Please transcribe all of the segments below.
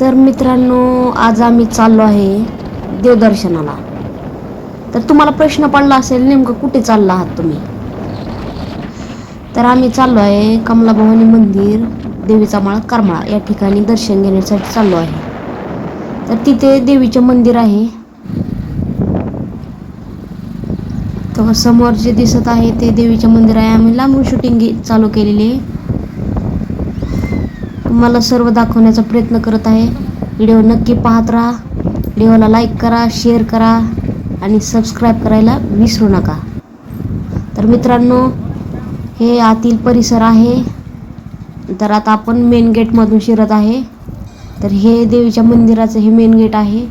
तर मित्रांनो आज आम्ही चाललो आहे देवदर्शनाला. तर तुम्हाला प्रश्न पडला असेल नेमकं कुठे चालला आहात तुम्ही? तर आम्ही चाललो आहे कमला भवानी मंदिर देवीचा माळ करमाळा या ठिकाणी दर्शन घेण्यासाठी चाललो आहे. तर तिथे देवीचे मंदिर आहे. तर समोर जे दिसत आहे ते देवीचे मंदिर आहे. आम्ही लांबून शूटिंग चालू केलेली आहे. तुम्हाला सर्व दाखवण्याचा प्रयत्न करत आहे. व्हिडिओ नक्की पाहत राहा. व्हिडिओला लाईक करा शेअर करा आणि सबस्क्राईब करायला विसरू नका. तर मित्रांनो हे आतील परिसर आहे. तर आता आपण मेन गेटमधून शिरत आहे. तर हे देवीच्या मंदिराचं हे मेन गेट आहे.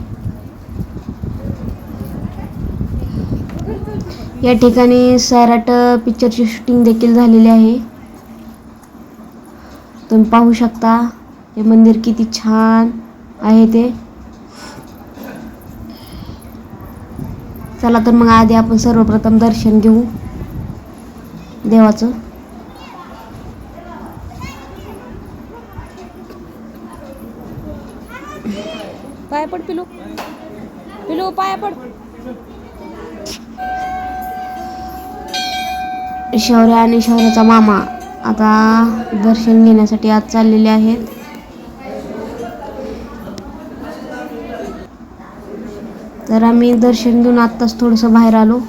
या ठिकाणी सैराट पिक्चरची शूटिंग देखील झालेली आहे. तुम्ही पाहू शकता हे मंदिर किती छान आहे ते. चला तर मग आधी आपण सर्वप्रथम दर्शन घेऊ देवाचं. पाया पड पिलू. पिलू पाया पड. शौर्य आणि शौर्याचा मामा. आता दर्शन घेण्यासाठी आज चाललेले आहेत. तर आम्ही दर्शन घेऊन आत्ताच थोडंसं बाहेर आलो.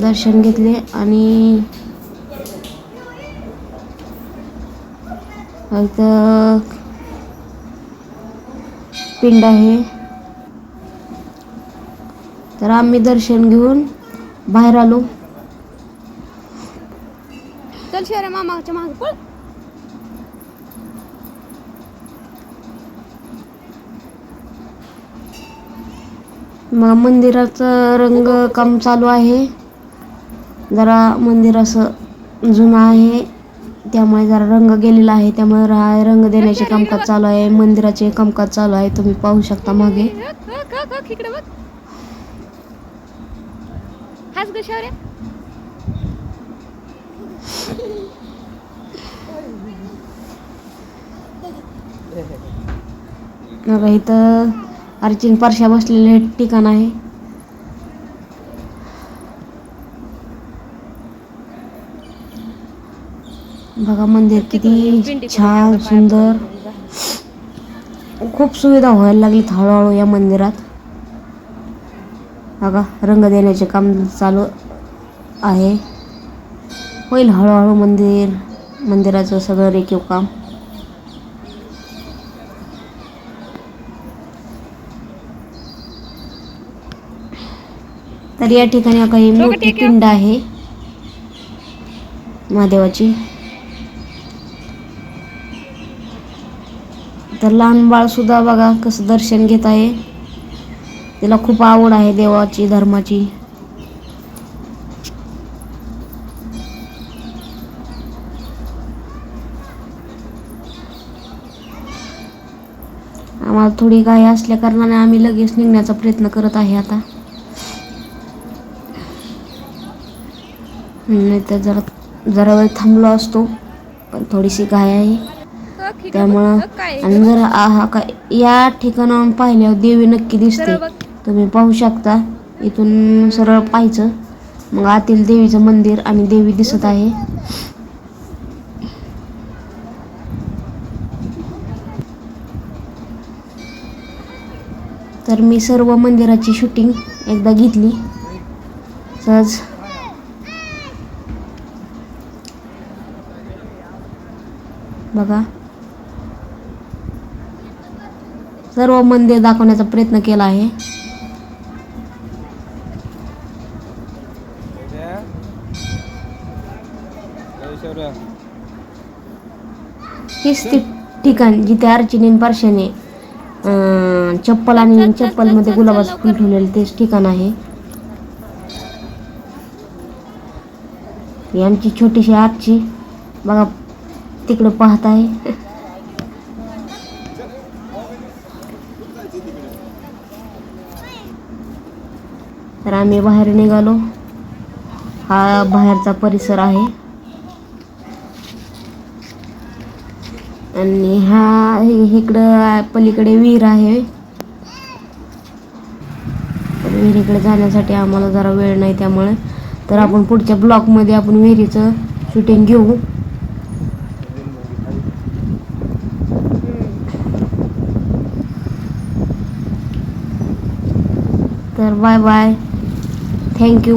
दर्शन घेतले आणि इथं पिंड आहे. तर आम्ही दर्शन घेऊन बाहेर आलो. शहर मामाच्या मागे पळ. मंदिराचं रंग काम चालू आहे. जरा मंदिर असं जुनं आहे. त्यामुळे जरा रंग गेलेला आहे. त्यामुळे रंग देण्याचे कामकाज चालू आहे. मंदिराचे कामकाज चालू आहे. तुम्ही पाहू शकता मागे. बघा इथं अर्चिन परशा बसलेले ठिकाण आहे. बघा मंदिर किती छान सुंदर. खूप सुविधा व्हायला लागलीत हळूहळू या मंदिरात. बघा रंग देण्याचे काम चालू आहे. होईल हळूहळू मंदिर मंदिराचं सगळं रेखीव काम. तर या ठिकाणी काही मोठी पिंड आहे. महादेवाची. तर लहान बाळ सुद्धा बघा कसं दर्शन घेत आहे. तिला खूप आवड आहे देवाची धर्माची. आम्हाला थोडी गाय असल्या कारणाने आम्ही लगेच निघण्याचा प्रयत्न करत आहे आता. नाही तर जरा जरा वेळ थांबलो असतो पण थोडीशी गाय आहे. त्यामुळं आणि जर हा काय या ठिकाणाहून पाहिल्यावर देवी नक्की दिसते. तुम्ही पाहू शकता इथून सरळ पाहायचं. मग आतील देवीचं मंदिर आणि देवी दिसत आहे. तर मी सर्व मंदिराची शूटिंग एकदा घेतली. सहज. बघा. सर्व मंदिर दाखवण्याचा प्रयत्न केला आहे. हेच ते ठिकाण जिथे अर्चनीन पारशाने चप्पल आणि चप्पलमध्ये गुलाबाचं फुल ठेवलेलं तेच ठिकाण आहे. ही आमची छोटीशी आजची बघा तिकडं पाहत आहे. तर आम्ही बाहेर निघालो. हा बाहेरचा परिसर आहे. आणि हा हे- इकडं पलीकडे विहीर आहे. विहिरीकडे जाण्यासाठी आम्हाला जरा वेळ नाही त्यामुळे. तर आपण पुढच्या ब्लॉकमध्ये आपण विहिरीचं शूटिंग घेऊ. तर बाय बाय. थँक्यू